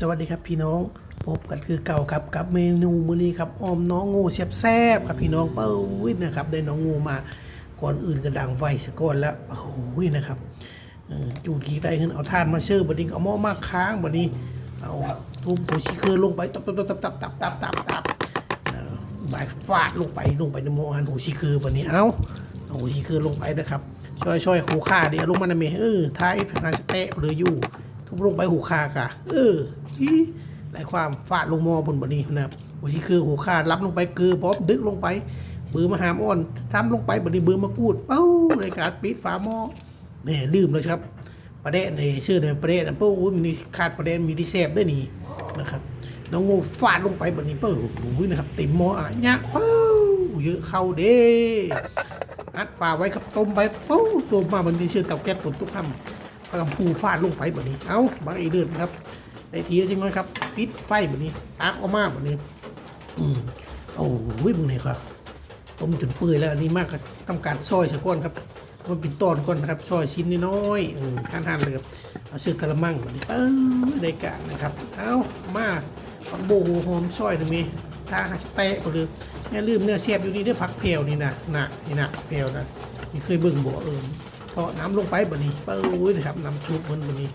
วสวัสดีครับพี่น้องพบกันคือเก่าครับกับเมนูมื้อนี้ครับออมน้องงูแซ่บๆครับพี่น้องเป้าวินะครับได้น้องงูมาก่อนอื่นก็ดังไฟสะก่อนแล้วโอ้โหนะครับจูดกี่ไตขึ้นเอาท่านมาเชื่อบัดนี้เอาหม้อมาค้างบัดนี้เอาทุบโพชิเคอร์ลงไปตับตับตับตับตับตับตับตับเออบายฟาดลงไปลงไปในหม้อหันโพชิเคอร์บัดนี้เอาเอาโพชิเคอร์ลงไปนะครับช่วยช่วยๆหูค่าเดี๋ยวลงมาหนะเมเออท้ายพาสเตะหรืออยู่ ทุบลงไปหูคากะเอออีหลายความฟาดลงมอบนบนี้นะครับหัวที่คือหูคารับลงไปเกือพร้อมดึกลงไปบือมาหามอ้อนทำลงไปบนี้บือมากูดเป้าในการปิดฝาหม้อเนี่ยลืมแล้วครับ ประเด็นนี่ชื่อเนี่ยประเด็นเป้าอุ้ยมีขาดประเด็นมีที่แซบด้วยนี่นะครับน้องงูฟาดลงไปบนี้เป้าอุ้ยนะครับติมหม้ออะยะเป้าเยอะเข้าเด้อัดฝาไว้ครับต้มไปเป้าต้มมาบันนี้ชื่อเตาแก๊สปุ่นทุกคำ พากันพูฟาดลงไปแบบนี้ เอ้าบางไอเดือนครับได้ทีจริงไหมครับ ปิดไฟแบบนี้ตักออกมาแบบนี้ อืมโอ้ยมึงเนี่ยครับต้มจนเปื่อยแล้วอันนี้มากก็ทำการซอยสะก้อนครับ มันเป็นตอนก่อนนะครับซอยชิ้นน้อยๆอืมท่านๆเลยครับเอาซื้อกระมังแบบนี้เออได้การนะครับ เอ้ามาปักโบหหอมซอยตรงนี้ถ้าสเตะก็เลยอย่าลืมเนื้อเสียบอยู่นี่เด้อผักเพลวนี่นะนะนี่นะเพลวนะนี่เคยเบิ่งบ่เออ พอน้ำลงไปแบบนี้ปื้ยนะครับน้ำชุบมันแบบนี้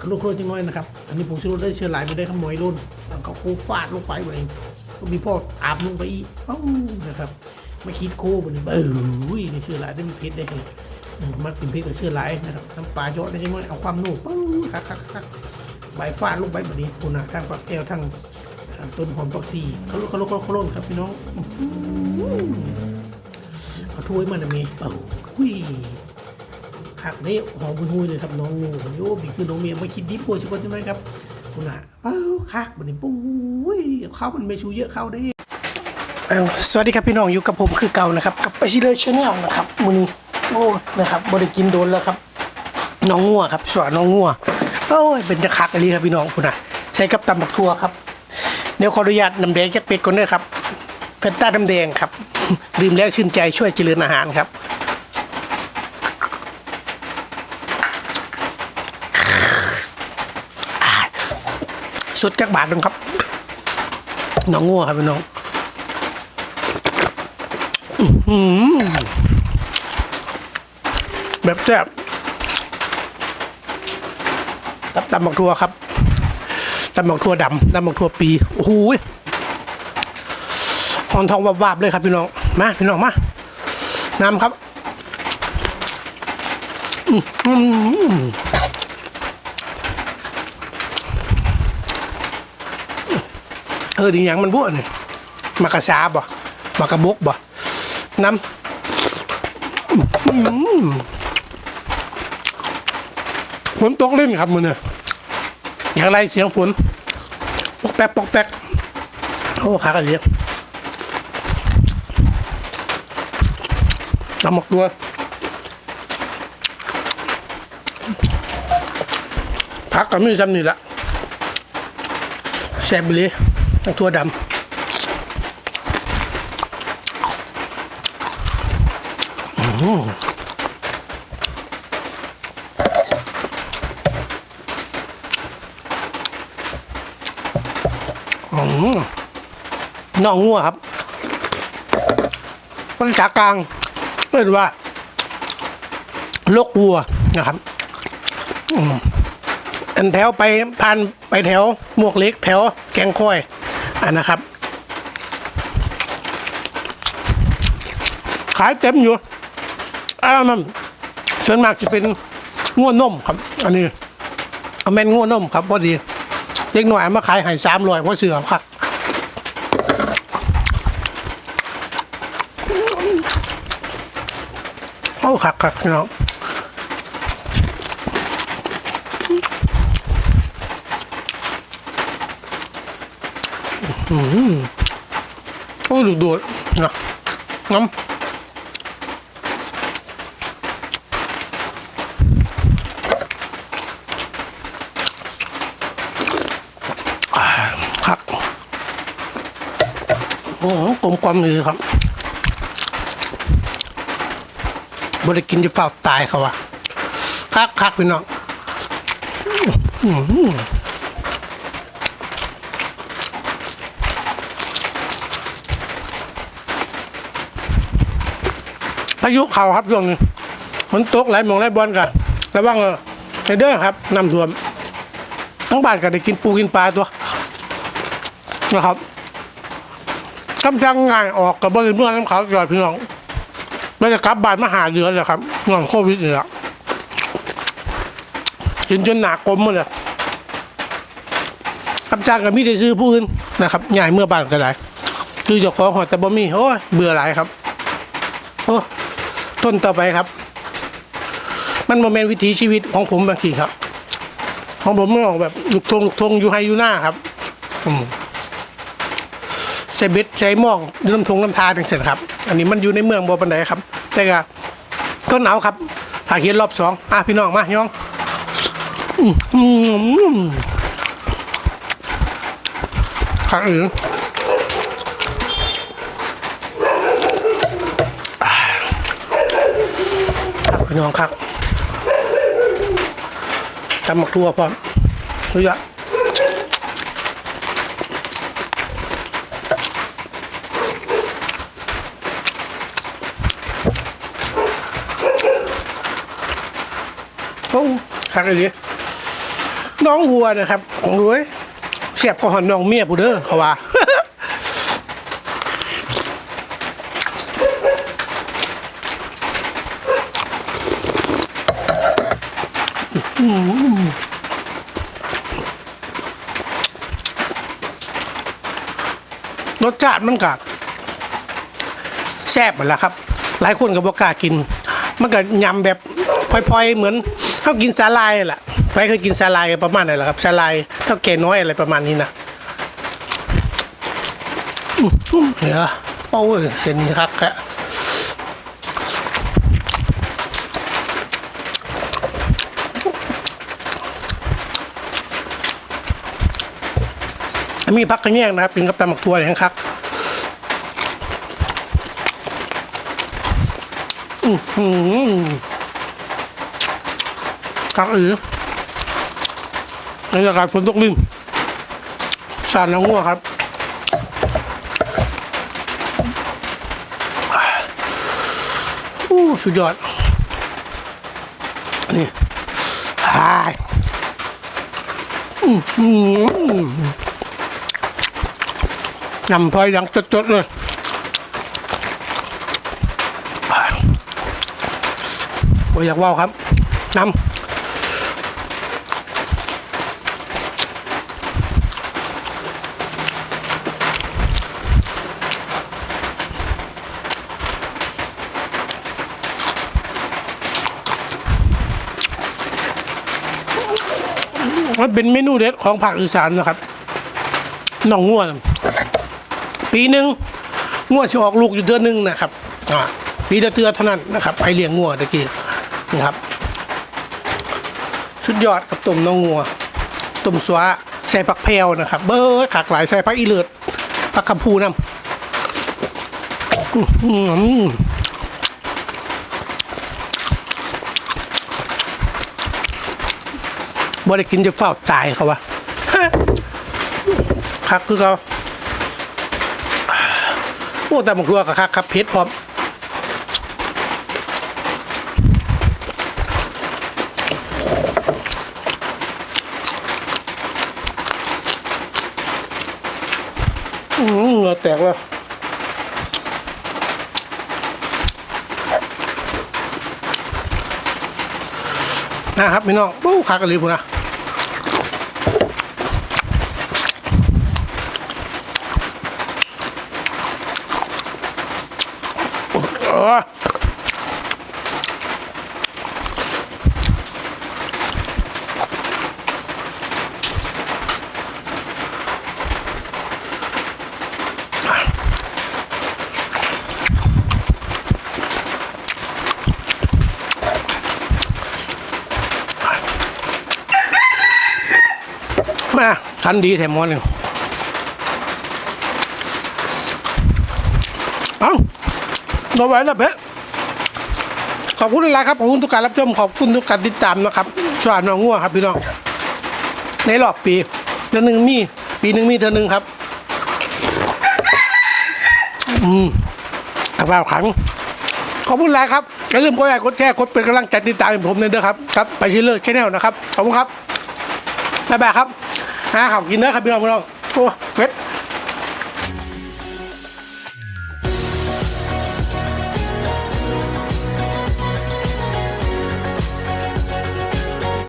ขลุ่นๆจังน้อยนะครับ อันนี้ผมชูรสได้เชื้อหลายไม่ได้ขโมยรุ่นแล้วก็คูฟาดลงไปแบบนี้ก็มีพ่ออาบลงไปอีกป้านะครับไม่คิดโค้แบบนี้เอ้ยนี่เชื้อหลายได้มีเพชรได้เลยมมักกินเพชรกับเชื้อหลายนะครับน้ำปลาเยอะได้จังน้อยเอาความนุ่มปื้ยคักคักคักใบฟาดลงไปแบบนี้คุณนะทั้งปลาแก้วทั้งต้นหอมปักซีขลุ่นขลุ่นขลุ่นครับพี่น้องเอาถ้วยมาหน่อยมีเอ้าหุ้ย ขักได้หอมหุยเลยครับน้องงูโยบีคือน้องเมียม่คิดดิบปวยสักคนใช่ไหมครับคุณอะเอ้าคักบันนี้ปุ้ยเข้ามันไม่ชูเยอะเข้าได้เอ้าสวัสดีครับพี่น้องอยู่กับผมคือเก่านะครับกับไปซิเลอร์ชาแนลนะครับมือนี้โอ้นะครับบริกินโดนแล้วครับ น้องงัวครับสวนน้องงัวโอ้ยเป็นจะคักอะไรครับพี่น้องคุณอะใช้กับตำบักทัวครับเดี๋ยวขออนุญาตน้ำแดงจากเป็ดก่อนเด้ครับเฟนต้าน้ำแดงครับดื่มแล้วชื่นใจช่วยเจริญอาหารครับ สุดจากบาทนึงครับน้องงัวครับพี่น้องแบบแซ่บรับตำบักทัวครับตำบักทัวดำตำบักทัวปีโอ้โหยหอนทองวาบๆเลยครับพี่น้องมาพี่น้องมาน้ำครับ อื้อหือ เออดีหยังมันบ้วนมากระซาบ่มากระบกบ่น้ำฝนตกเล่นครับมือเนี่ยอย่างไรเสียงฝนปอกแป๊กปอกแป๊กโอ้ขากันเรียกตำหมกตัวพักกับมีซ้ำนี่ละแซ่บเลย ตัวดำอื้อหืออื้อหือน่องงัวครับภาษากลางเรียกว่า ลกวัวนะครับอันแถวไปผ่านไปแถว หมวกเล็กแถวแกงค่อย อันนะครับ ขายเต็มอยู่อ้าวมันส่วนมากจะเป็นง่วนนมครับ อันนี้เอาแม่นง่วนนมครับพอดีเล็กหน่อยมาขายหายสามร้อยเพราะเสือครับโอ้คักคักพี่น้อง อืมโอ้ดูดดนะน้ำครับโอ้กลมกลมเลยครับบริกินจะเปล่าตายเขาวะคักคักพี่น้องอืมายุเขาครับช่วงนี้ฝนตกไหลหมองไหลบอลกันระวังเออในเด้อครับน้ำท่วมทั้งบ้านก็ได้กินปูกินปลาตัวนะครับกำจังงานออกกับบริเวณน้ำเขาจอดพี่น้องไม่ได้กลับบ้านมาหาเดือนเลยครับงอนโควิดนี่แหละกินจนหนากลมหมดเลยกำจังกับมีแต่ซื้อผู้อื่นนะครับใหญ่เมื่อบ้านก็ได้คือเจ้าของหอแต่บ่มีโอ้ยเบื่อหลายครับโอ้ ต้นต่อไปครับ มันโมเมนวิถีชีวิตของผมบางทีครับ ของผมไม่ออกแบบลูกทงลูกทงอยู่ไฮอยู่หน้าครับใส่เบ็ดใส่หม่องน้ำทงน้ำทาจังเสร็จครับ อันนี้มันอยู่ในเมืองบัวปันไดครับ แต่ก็ต้นหนาวครับผาเขียนรอบสองอะพี่น้องมาย่องอืมอืมขังอื่นครับ พี่น้องครับตำหมักทั่วพร้อมรู้จักโอ้คักเลยน้องวัวนะครับของรวยเสียบก็หอนน้องเมียผู้เด้อเขาว่า รสชาติมันกับแซ่บหมดแล้วครับ หลายคนก็บอกกล้ากิน มันก็ยำแบบพลอยๆ เหมือนเขากินสาลายแหละใครเคยกินสาลายประมาณไหนล่ะครับสาลายเท่าแก่น้อยอะไรประมาณนี้นะอื้อหือเดี๋ยวโอ้ยเส้นนี้ครับแมีพักกระแยงนะครับกินกับตำหมักทัวเนี่ยครับอือหือคักอือในอากาศฝนตกลิ่นสารน้ำงัวครับอู้สุดยอด นี่ทายอือหือ นำพลอยดังจดๆเลยบ่อยากว่าครับนำมันเป็นเมนูเด็ดของภาคอีสานนะครับน่องง่วน ปีหนึ่งง่วจะออกลูกอยู่เดือนหนึ่งนะครับอ่าปีละเตือเท่านั้นนะครับไปเลี้ยงง่วตะกี้นะครับสุดยอดกับต้มน้องงัวต้มสวะใส่ผักแพรวนะครับ เบอร์ขากหลายใส่ผักอีเลือดผักคำพูน้ำอื้อหือบ่ได้กินจะเฝ้าตายเขาวะคักคือเขา โอ้แต่บางครัวกับคักครับเพชรพร้อมอืมเหงื่อแตกแล้วนะครับพี่น้องปู้คักกันเลยพูนะ ฟันดีแถมมอนเลยเอาเราไว้แล้เพชรขอบคุณหลายครับ ขอบคุณทุกการรับชม ขอบคุณทุกการติดตามนะครับชวานน้องง่วครับพี่น้อง ในรอบปีเดือนหนึ่งมี ปีหนึ่งมีเดือนหนึ่งครับ อืมกระเป๋าขัง ขอบคุณหลายครับอย่าลืมกดไลค์กดแชร์กดเป็นกำลังใจติดตามผมเลยเด้อครับ ครับ ไปชิลเลอร์ชแนลนะครับ ขอบคุณครับ บ๊ายบายครับ ห้าขับกินเด้อครับพี่น้องพี่น้องโอ้เม็ด